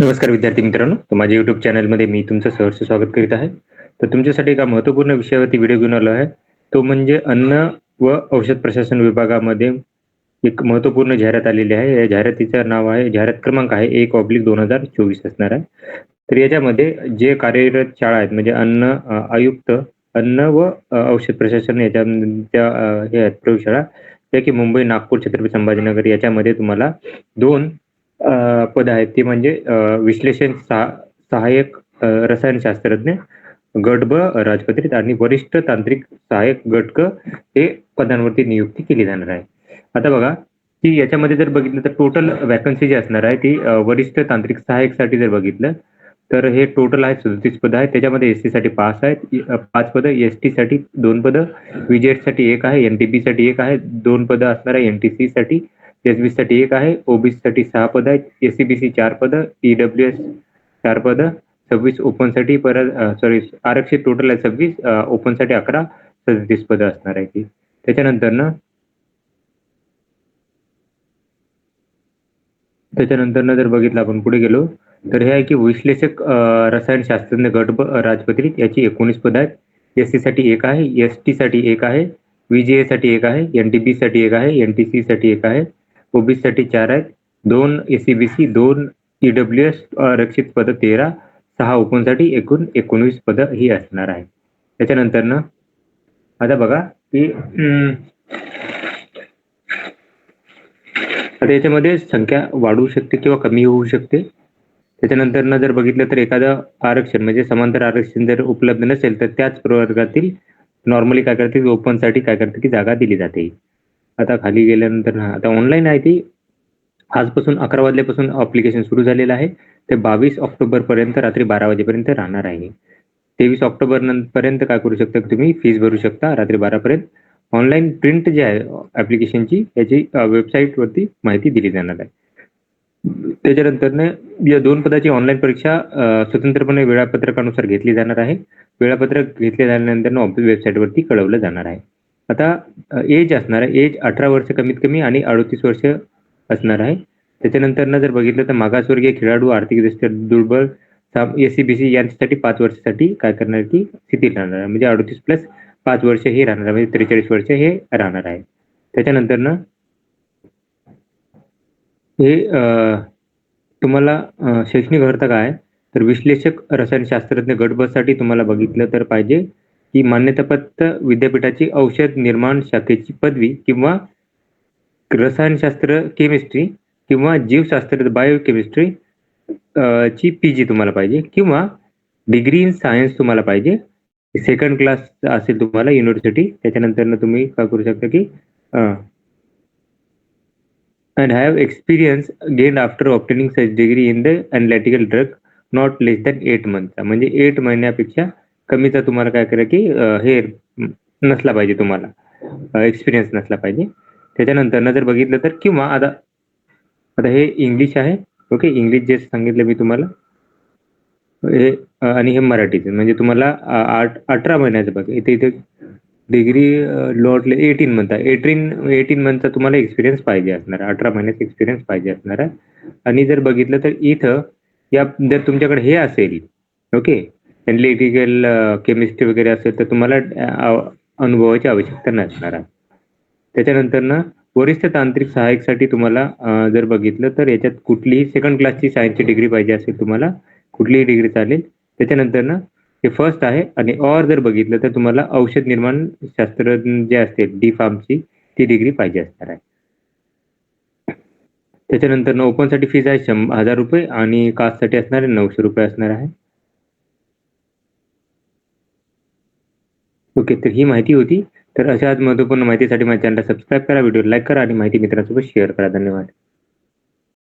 नमस्कार विद्यार्थी मित्रांनो. तर माझ्या युट्यूब चॅनलमध्ये मी तुमचं सहर्ष स्वागत करीत आहे. तर तुमच्यासाठी एका महत्त्वपूर्ण विषयावरती व्हिडिओ घेऊन आलो आहे. तो म्हणजे अन्न व औषध प्रशासन विभागामध्ये एक महत्त्वपूर्ण जाहिरात आलेली आहे. या जाहिरातीचं नाव आहे जाहिरात क्रमांक आहे एक ऑब्लिक दोन हजार चोवीस असणार आहे. तर याच्यामध्ये जे कार्यरत शाळा आहेत म्हणजे अन्न आयुक्त अन्न व औषध प्रशासन याच्या त्या हे आहेत प्रयोगशाळा. त्या की मुंबई नागपूर छत्रपती संभाजीनगर याच्यामध्ये तुम्हाला दोन पद आहेत. ती म्हणजे विश्लेषण सहाय्यक रसायनशास्त्रज्ञ गट ब राजपत्रित आणि वरिष्ठ तांत्रिक सहाय्यक गट क हे पदांवरती नियुक्ती केली जाणार आहे. आता बघा की याच्यामध्ये जर बघितलं तर टोटल वॅकन्सी जी असणार आहे ती वरिष्ठ तांत्रिक सहाय्यकसाठी जर बघितलं तर हे टोटल आहे सदतीस पद आहेत. त्याच्यामध्ये एससाठी पाच आहेत. पाच पदं एस टी साठी दोन पदं विजेडसाठी एक आहे एनटीपी साठी एक आहे दोन पदं असणार आहे एनटीसी साठी. एसबी साठी एक आहे ओबीसी साठी सहा पद आहेत एससीबीसी चार पद ईडब्ल्यू एस चार पद सव्वीस ओपनसाठी परत सॉरी आरक्षित टोटल आहे सव्वीस ओपनसाठी अकरा सदतीस पद असणार आहे ती. त्याच्यानंतर ना त्याच्यानंतर ना जर बघितलं आपण पुढे गेलो तर हे आहे की विश्लेषक रसायन रसायनशास्त्रज्ञ गट राजपत्रित याची एकोणीस पद आहेत. एस सी साठी एक आहे एस टी साठी एक आहे व्हीजीए साठी एक आहे एन डी बी साठी एक आहे एनटीसी साठी एक आहे. ओबीसीसाठी चार आहेत. दोन एसीबीसी दोन ईडब्ल्यू एस आरक्षित पद तेरा सहा ओपनसाठी एकूण एकोणवीस पद ही असणार आहे त्याच्यानंतर ना आता बघा की आता याच्यामध्ये संख्या वाढू शकते किंवा कमी होऊ शकते. त्याच्यानंतर ना जर बघितलं तर एखादं आरक्षण म्हणजे समांतर आरक्षण जर उपलब्ध नसेल तर त्याच प्रवर्गातील नॉर्मली काय करते ओपनसाठी काय करते की जागा दिली जाते. आता खाली गेल्यानंतर ना आता ऑनलाईन आहे ती. आजपासून अकरा वाजल्यापासून अप्लिकेशन सुरू झालेलं आहे. ते बावीस ऑक्टोबर पर्यंत रात्री बारा वाजेपर्यंत राहणार आहे. तेवीस ऑक्टोबर पर्यंत काय करू शकता तुम्ही? फीस भरू शकता रात्री बारापर्यंत ऑनलाईन प्रिंट जे आहे ऍप्लिकेशनची याची वेबसाईट वरती माहिती दिली जाणार आहे. त्याच्यानंतर या दोन पदाची ऑनलाईन परीक्षा स्वतंत्रपणे वेळापत्रकानुसार घेतली जाणार आहे. वेळापत्रक घेतले झाल्यानंतर ऑफिस वेबसाईटवरती कळवलं जाणार आहे. आता एज असणार आहे. एज अठरा वर्ष कमीत कमी आणि अडतीस वर्ष असणार आहे. त्याच्यानंतर जर बघितलं तर मागासवर्गीय खेळाडू आर्थिकदृष्ट्या दुर्बल एस सी बी सी यांच्यासाठी पाच वर्षासाठी काय करणार की स्थिती राहणार आहे. म्हणजे अडतीस प्लस पाच वर्ष हे राहणार आहे. म्हणजे त्रेचाळीस वर्ष हे राहणार आहे. त्याच्यानंतर ना हे तुम्हाला शैक्षणिक अर्थ काय तर विश्लेषक रसायनशास्त्रज्ञ गट बससाठी तुम्हाला बघितलं तर पाहिजे. ही मान्यताप्राप्त विद्यापीठाची औषध निर्माण शाखेची पदवी किंवा रसायनशास्त्र केमिस्ट्री किंवा जीवशास्त्र बायोकेमिस्ट्री ची पी जी तुम्हाला पाहिजे किंवा डिग्री इन सायन्स तुम्हाला पाहिजे. सेकंड क्लास असेल तुम्हाला युनिव्हर्सिटी त्याच्यानंतर तुम्ही काय करू शकता की and have experience gain after obtaining such degree in the analytical drug not less than eight मंथचा म्हणजे एट महिन्यापेक्षा कमीचा तुम्हाला काय करा की हे नसला पाहिजे तुम्हाला. एक्सपिरियन्स नसला पाहिजे. त्याच्यानंतर जर बघितलं तर किंवा आता आता हे इंग्लिश आहे. ओके इंग्लिश जे सांगितलं मी तुम्हाला हे आणि हे मराठीचं. म्हणजे तुम्हाला आठ अठरा महिन्याचं बघा. इथे इथे डिग्री लॉटले एटीन म्हणता. एटीन एटीन मंथचा तुम्हाला एक्सपिरियन्स पाहिजे असणार. आहे अठरा महिन्याचा एक्सपिरियन्स पाहिजे असणार. आहे आणि जर बघितलं तर इथं या जर तुमच्याकडे हे असेल ओके एनालिटिकल केमिस्ट्री uh, वगैरे असेल तर तुम्हाला अनुभवाची आवश्यकता नसणार आहे. त्याच्यानंतर ना वरिष्ठ तांत्रिक सहाय्यकसाठी तुम्हाला जर बघितलं तर याच्यात कुठलीही सेकंड क्लासची सायन्सची डिग्री पाहिजे असेल तुम्हाला कुठलीही डिग्री चालेल. त्याच्यानंतर ना हे फर्स्ट आहे आणि ऑर जर बघितलं तर तुम्हाला औषध निर्माण शास्त्र जे असतील डी फार्मची ती डिग्री पाहिजे असणार आहे. त्याच्यानंतर ना ओपनसाठी फीज आहे शं हजार रुपये आणि कास्टसाठी असणार आहे नऊशे रुपये असणार आहे. ओके तर ही माहिती होती. तर अशाच महत्त्वपूर्ण माहितीसाठी माझ्या चॅनलला सबस्क्राईब करा व्हिडिओ लाईक करा आणि माहिती मित्रांसोबत शेअर करा. धन्यवाद.